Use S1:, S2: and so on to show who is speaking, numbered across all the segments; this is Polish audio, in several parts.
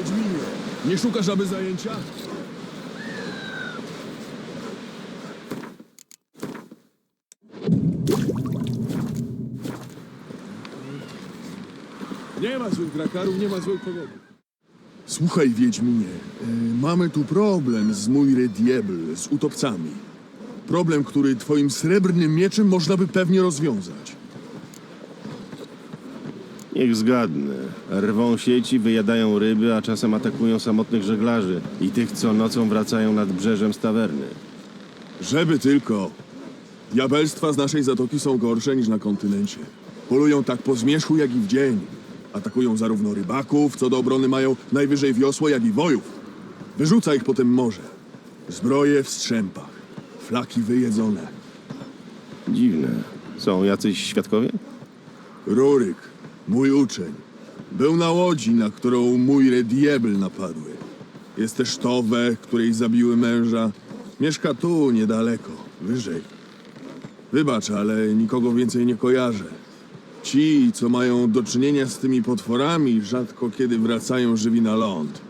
S1: Wiedźminie, nie szukasz aby zajęcia? Nie ma złych drakarów, nie ma złej pogody. Słuchaj, Wiedźminie, e, mamy tu problem z mój Rediebl, z utopcami. Problem, który twoim srebrnym mieczem można by pewnie rozwiązać.
S2: Niech zgadnę. Rwą sieci, wyjadają ryby, a czasem atakują samotnych żeglarzy i tych, co nocą wracają nad brzeżem z tawerny.
S1: Żeby tylko. Diabelstwa z naszej zatoki są gorsze niż na kontynencie. Polują tak po zmierzchu, jak i w dzień. Atakują zarówno rybaków, co do obrony mają najwyżej wiosło, jak i wojów. Wyrzuca ich potem morze. Zbroje w strzępach. Flaki wyjedzone.
S2: Dziwne. Są jacyś świadkowie?
S1: Ruryk, mój uczeń, był na łodzi, na którą mój Rediebel napadły. Jest też Towe, której zabiły męża. Mieszka tu, niedaleko, wyżej. Wybacz, ale nikogo więcej nie kojarzę. Ci, co mają do czynienia z tymi potworami, rzadko kiedy wracają żywi na ląd.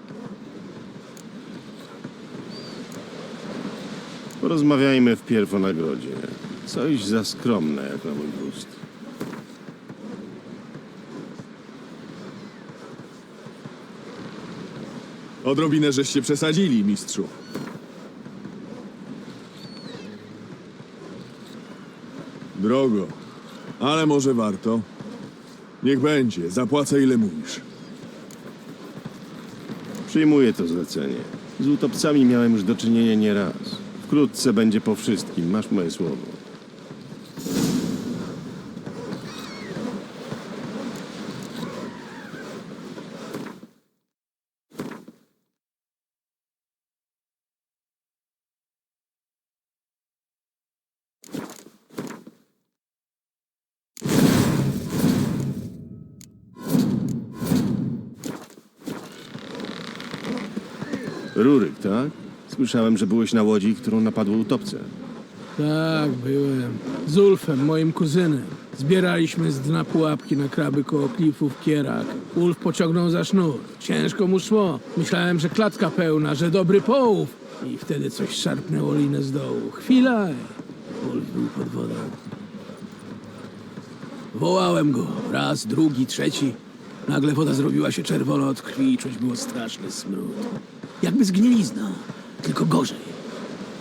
S2: Porozmawiajmy wpierw o nagrodzie. Coś za skromne, jak na mój gust.
S1: Odrobinę żeście przesadzili, mistrzu. Drogo, ale może warto. Niech będzie, zapłacę ile mówisz.
S2: Przyjmuję to zlecenie. Z utopcami miałem już do czynienia nieraz. Wkrótce będzie po wszystkim, masz moje słowo. Ruryk, tak? Słyszałem, że byłeś na łodzi, którą napadły utopce.
S3: Tak, byłem. Z Ulfem, moim kuzynem. Zbieraliśmy z dna pułapki na kraby koło klifów Kierak. Ulf pociągnął za sznur. Ciężko mu szło. Myślałem, że klatka pełna, że dobry połów. I wtedy coś szarpnęło linę z dołu. Chwila. Ulf był pod wodą. Wołałem go. Raz, drugi, trzeci. Nagle woda zrobiła się czerwona od krwi i czuć było straszny smród. Jakby zgnilizna, tylko gorzej.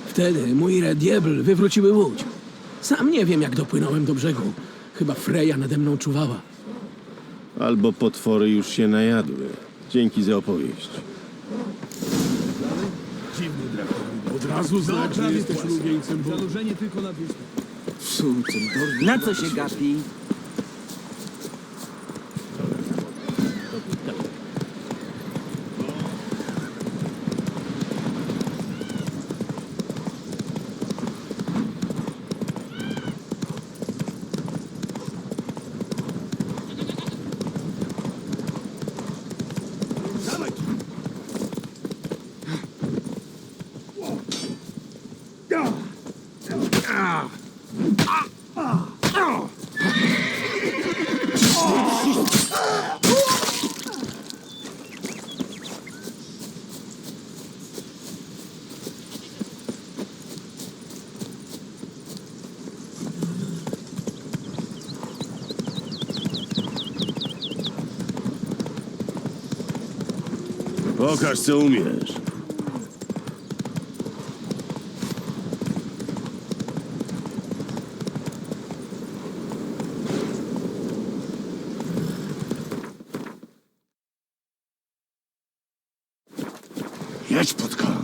S3: Wtedy mój Rediebl wywróciły łódź. Sam nie wiem, jak dopłynąłem do brzegu. Chyba Freja nade mną czuwała.
S2: Albo potwory już się najadły. Dzięki za opowieść.
S1: Dziwny drakon. Od razu znać, że jesteś ulubieńcem Boga. Zanurzenie tylko na
S4: Na co się gapi?
S2: Pokaż, co umiesz. Jedź, Płotka.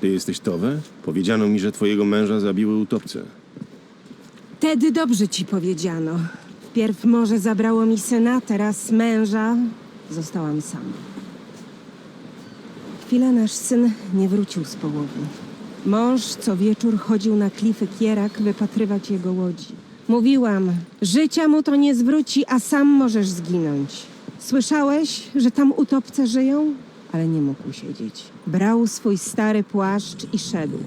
S2: Ty jesteś Towe? Powiedziano mi, że twojego męża zabiły utopce.
S5: Wtedy dobrze ci powiedziano. Wpierw może zabrało mi syna, teraz męża. Zostałam sama. Chwilę nasz syn nie wrócił z połowu. Mąż co wieczór chodził na klify Kierak wypatrywać jego łodzi. Mówiłam, życia mu to nie zwróci, a sam możesz zginąć. Słyszałeś, że tam utopce żyją? Ale nie mógł siedzieć. Brał swój stary płaszcz i szedł.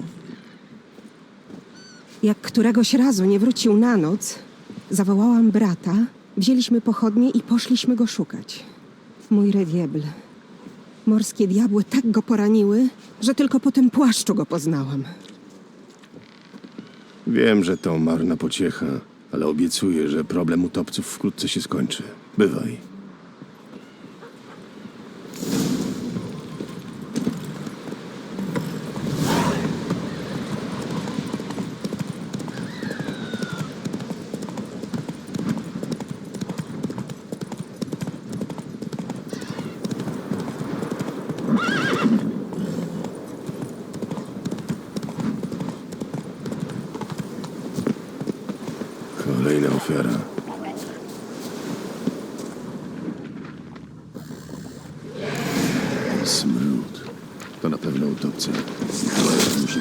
S5: Jak któregoś razu nie wrócił na noc, zawołałam brata, wzięliśmy pochodnie i poszliśmy go szukać. Mój rediebl. Morskie diabły tak go poraniły, że tylko po tym płaszczu go poznałam.
S2: Wiem, że to marna pociecha, ale obiecuję, że problem utopców wkrótce się skończy. Bywaj. To na pewno utopcja. Musi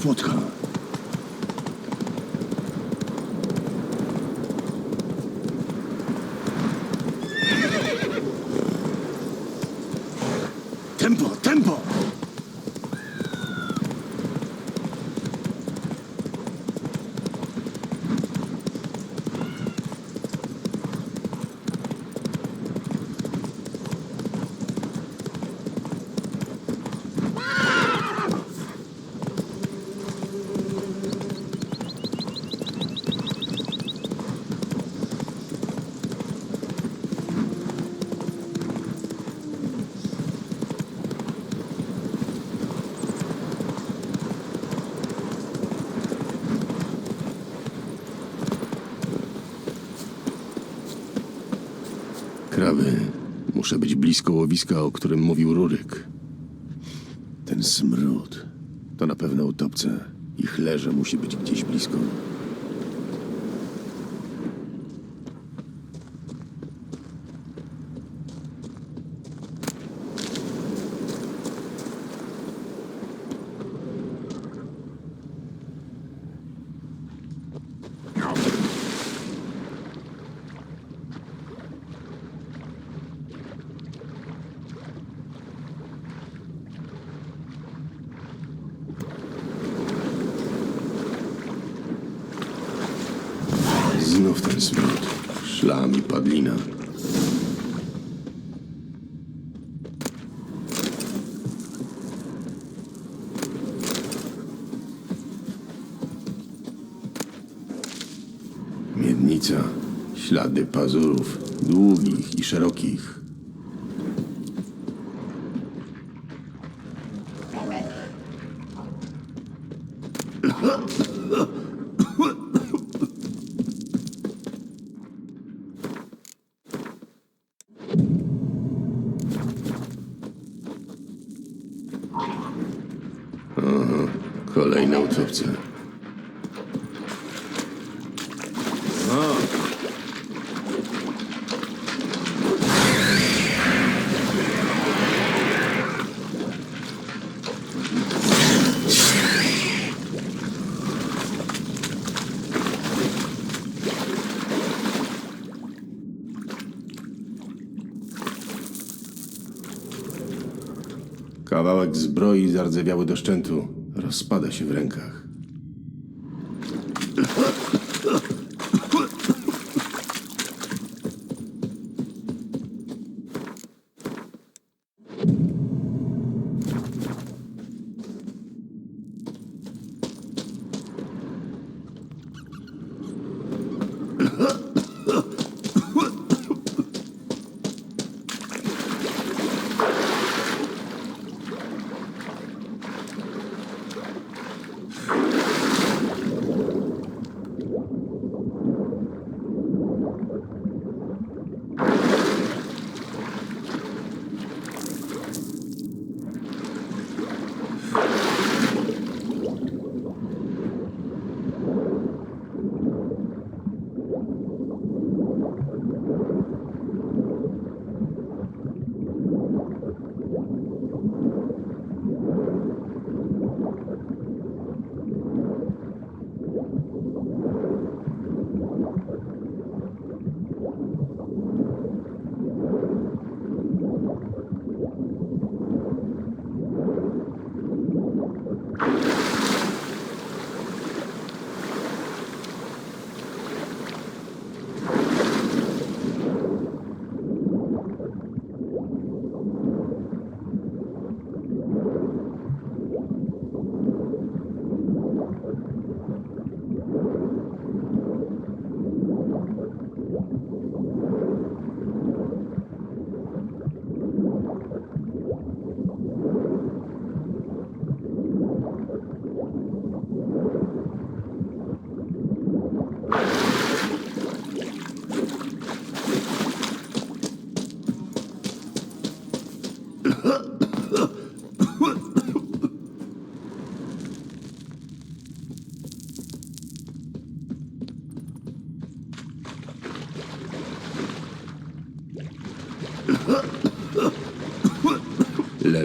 S2: Płotka. Kraby. Muszę być blisko łowiska, o którym mówił Ruryk. Ten smród to na pewno utopce. Ich leże musi być gdzieś blisko. Znów ten smród. Szlam i padlina. Miednica. Ślady pazurów. Długich i szerokich. Zardzewiały do szczętu. Rozpada się w rękach. Thank you.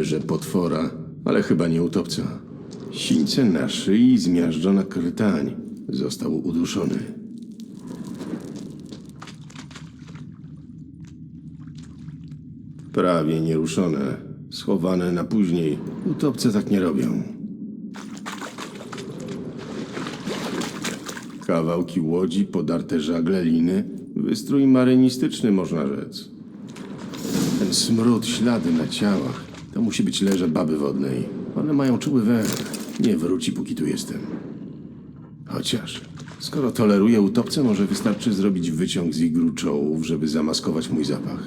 S2: Leże potwora, ale chyba nie utopca. Sińce na szyi zmiażdżona krtań. Został uduszony. Prawie nieruszone, schowane na później. Utopce tak nie robią. Kawałki łodzi, podarte żagle, liny. Wystrój marynistyczny, można rzec. Ten smród, ślady na ciałach. To musi być leże baby wodnej. One mają czuły węch. Nie wróci, póki tu jestem. Chociaż, skoro toleruję utopce, może wystarczy zrobić wyciąg z igru czołów, żeby zamaskować mój zapach.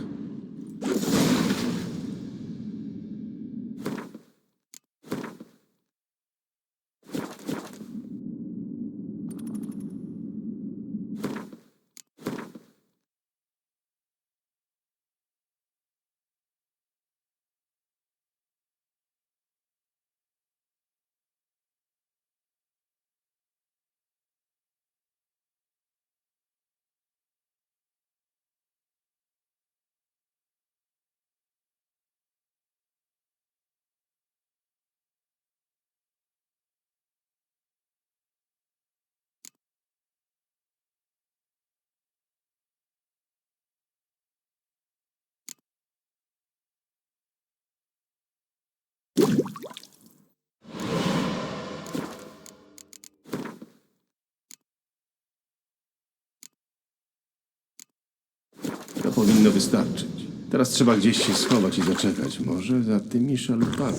S2: To powinno wystarczyć. Teraz trzeba gdzieś się schować i zaczekać. Może za tymi szalupami.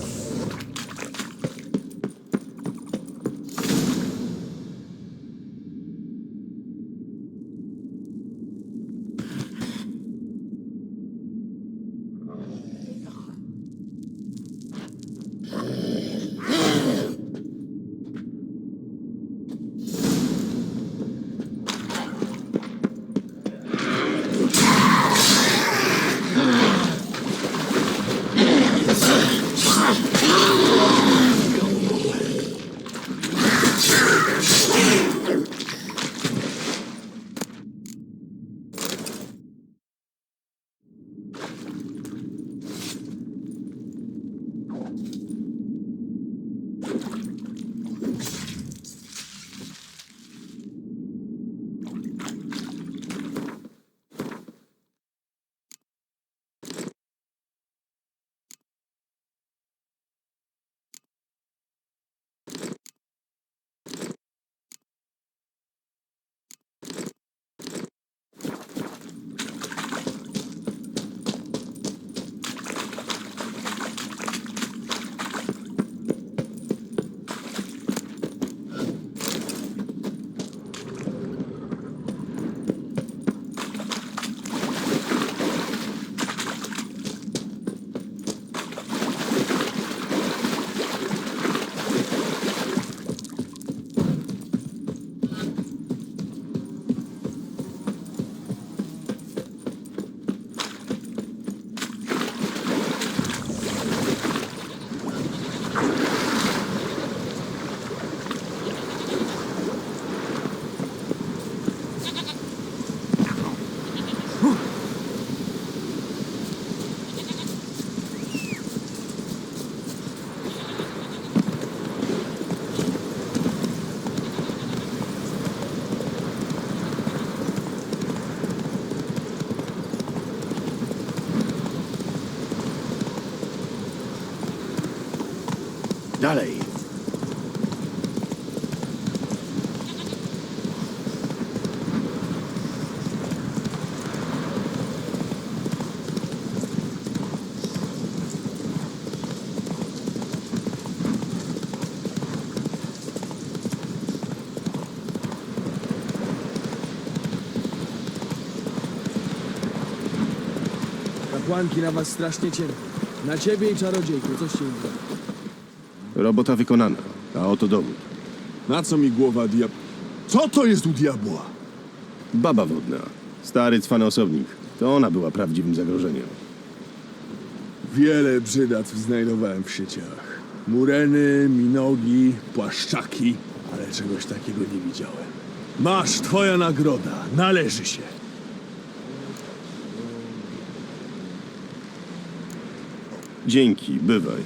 S2: Dalej!
S6: Kapłanki na was strasznie cierpią. Na ciebie i czarodziejkę, coś się uda.
S2: Robota wykonana, a oto dowód.
S1: Na co mi głowa diab... Co to jest u diabła?
S2: Baba wodna. Stary cwany osobnik. To ona była prawdziwym zagrożeniem.
S1: Wiele brzydactw znajdowałem w sieciach. Mureny, minogi, płaszczaki, ale czegoś takiego nie widziałem. Masz, twoja nagroda, należy się.
S2: Dzięki, bywaj.